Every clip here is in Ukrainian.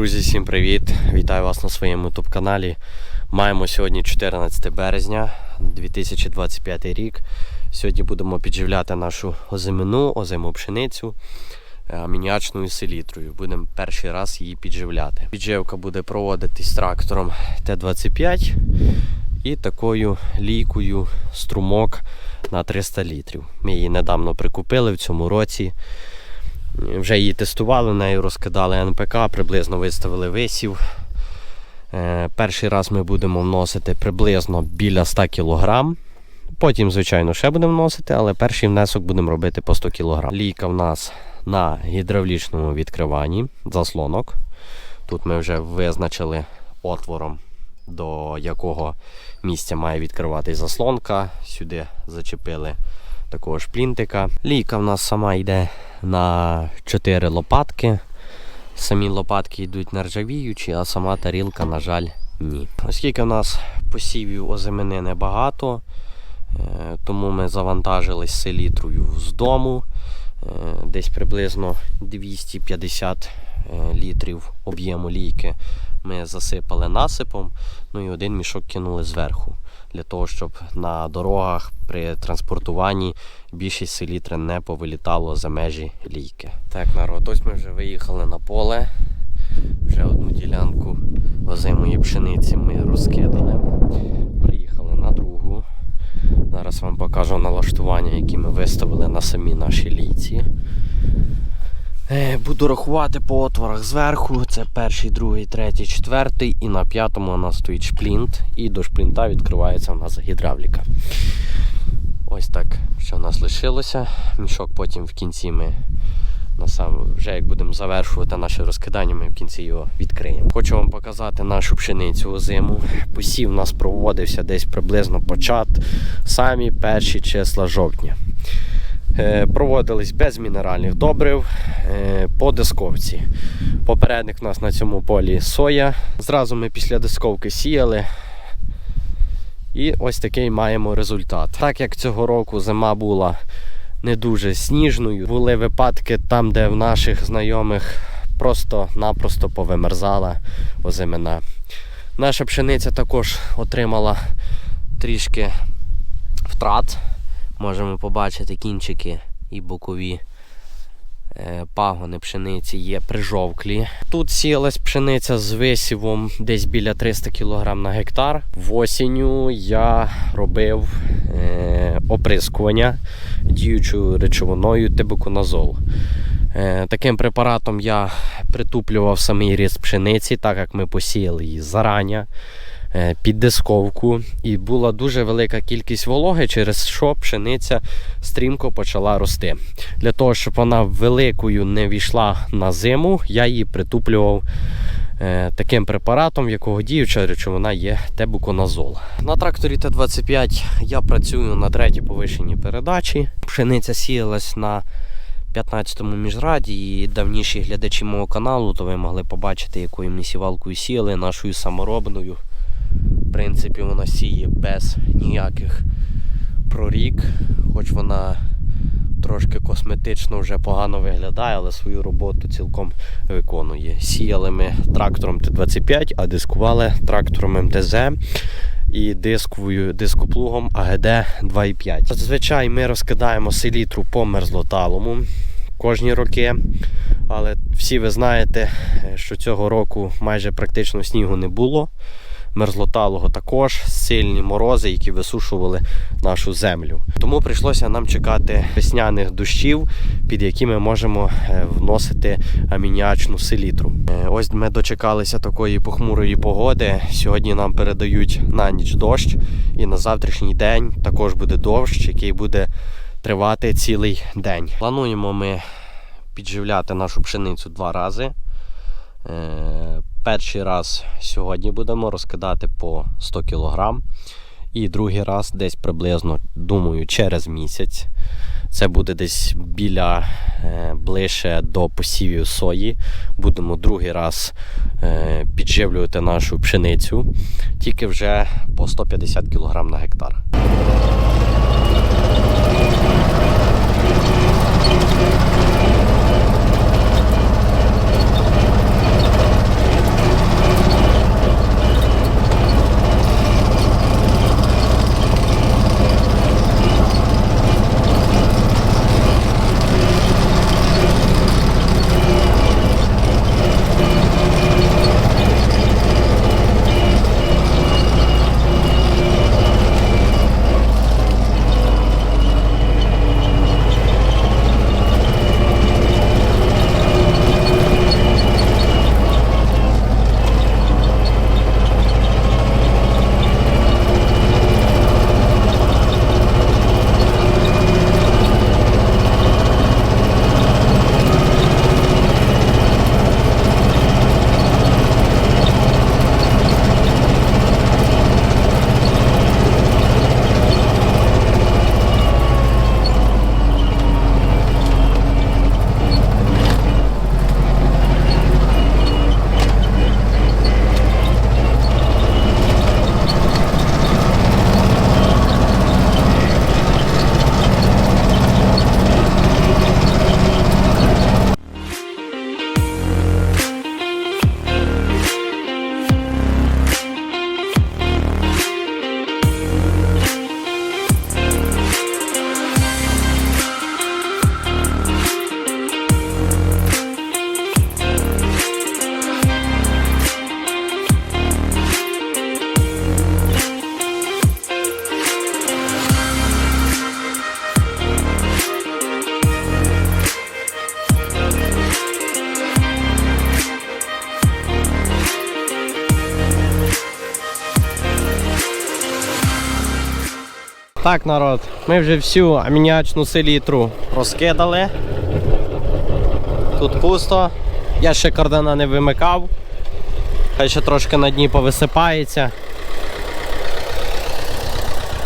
Друзі, всім привіт! Вітаю вас на своєму youtube каналі. Маємо сьогодні 14 березня 2025 рік. Сьогодні будемо підживляти нашу озимину, озиму пшеницю е, амініачною селітрою. Будемо перший раз її підживляти. Підживка буде проводитись трактором Т-25 і такою лійкою струмок на 300 літрів. Ми її недавно прикупили в цьому році. Вже її тестували, нею розкидали НПК, приблизно виставили висів. Е, Перший раз ми будемо вносити приблизно біля 100 кг. Потім, звичайно, ще будемо вносити, але перший внесок будемо робити по 100 кг. Лійка в нас на гідравлічному відкриванні, заслонок. Тут ми вже визначили отвором, до якого місця має відкриватись заслонка. Сюди зачепили такого плінтика. Лійка в нас сама йде на 4 лопатки. Самі лопатки йдуть нержавіючі, а сама тарілка, на жаль, ні. Оскільки в нас посівів озимини небагато, е, тому ми завантажились селітрою з дому. Е, Десь приблизно 250 е, літрів об'єму лійки ми засипали насипом, ну і один мішок кинули зверху, для того, щоб на дорогах при транспортуванні більшість селітри не повилітало за межі лійки. Так, народ, ось ми вже виїхали на поле. Вже одну ділянку озимої пшениці ми розкидали. Приїхали на другу. Зараз вам покажу налаштування, які ми виставили на самій нашій лійці. Е, Буду рахувати по отворах зверху. Це перший, другий, третій, четвертий. І на п'ятому у нас стоїть шплінт. І до шплінта відкривається у нас гідравліка. Ось так, що в нас лишилося. Мішок потім в кінці ми вже як будемо завершувати наше розкидання, ми в кінці його відкриємо. Хочу вам показати нашу пшеницю озиму. Посів у нас проводився десь приблизно почат самі перші числа жовтня. Е, Проводились без мінеральних добрив е, по дисковці. Попередник у нас на цьому полі соя. Зразу ми після дисковки сіяли. І ось такий маємо результат. Так як цього року зима була не дуже сніжною, були випадки там, де в наших знайомих просто-напросто повимерзала озимина. Наша пшениця також отримала трішки втрат. Можемо побачити кінчики і бокові е, пагони пшениці є прижовклі. Тут сіялась пшениця з висівом десь біля 300 кг на гектар. В осінню я робив е, оприскування діючою речовиною тибуконазол. Е, Таким препаратом я притуплював самий ріст пшениці, так як ми посіяли її зарання е, під дисковку. І була дуже велика кількість вологи, через що пшениця стрімко почала рости. Для того, щоб вона великою не війшла на зиму, я її притуплював е, таким препаратом, якого діюча речовина є тебуконазол. На тракторі Т-25 я працюю на третій повишеній передачі. Пшениця сіялась на 15-му міжраді і давніші глядачі мого каналу, то ви могли побачити, якою ми сівалкою сіяли, нашою саморобною. В принципі, вона сіє без ніяких прорік, хоч вона трошки косметично вже погано виглядає, але свою роботу цілком виконує. Сіяли ми трактором Т-25, а дискували трактором МТЗ і дисковою дископлугом АГД 2.5. Зазвичай ми розкидаємо селітру по мерзлоталому кожні роки. Але всі ви знаєте, що цього року майже практично снігу не було. Мерзлоталого також сильні морози, які висушували нашу землю. Тому прийшлося нам чекати весняних дощів, під які ми можемо е, вносити амініачну селітру. Е, Ось ми дочекалися такої похмурої погоди. Сьогодні нам передають на ніч дощ, і на завтрашній день також буде дощ, який буде тривати цілий день. Плануємо ми підживляти нашу пшеницю два рази. Перший раз сьогодні будемо розкидати по 100 кг. І другий раз десь приблизно, думаю, через місяць. Це буде десь біля е, ближче до посівів сої. Будемо другий раз е, підживлювати нашу пшеницю, тільки вже по 150 кг на гектар. Так, народ, ми вже всю амініачну селітру розкидали. Тут пусто. Я ще кардана не вимикав. Хай ще трошки на дні повисипається.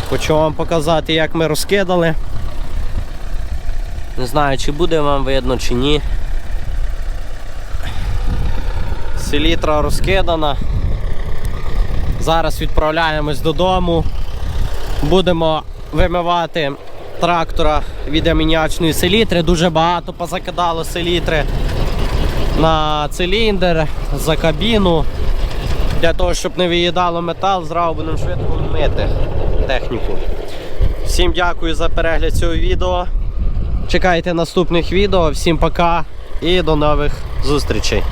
Хочу вам показати, як ми розкидали. Не знаю, чи буде вам видно, чи ні. Селітра розкидана. Зараз відправляємось додому. Будемо вимивати трактора від амініачної селітри. Дуже багато позакидало селітри на циліндр, за кабіну. Для того, щоб не виїдало метал, зразу будемо швидко мити техніку. Всім дякую за перегляд цього відео. Чекайте наступних відео. Всім пока і до нових зустрічей.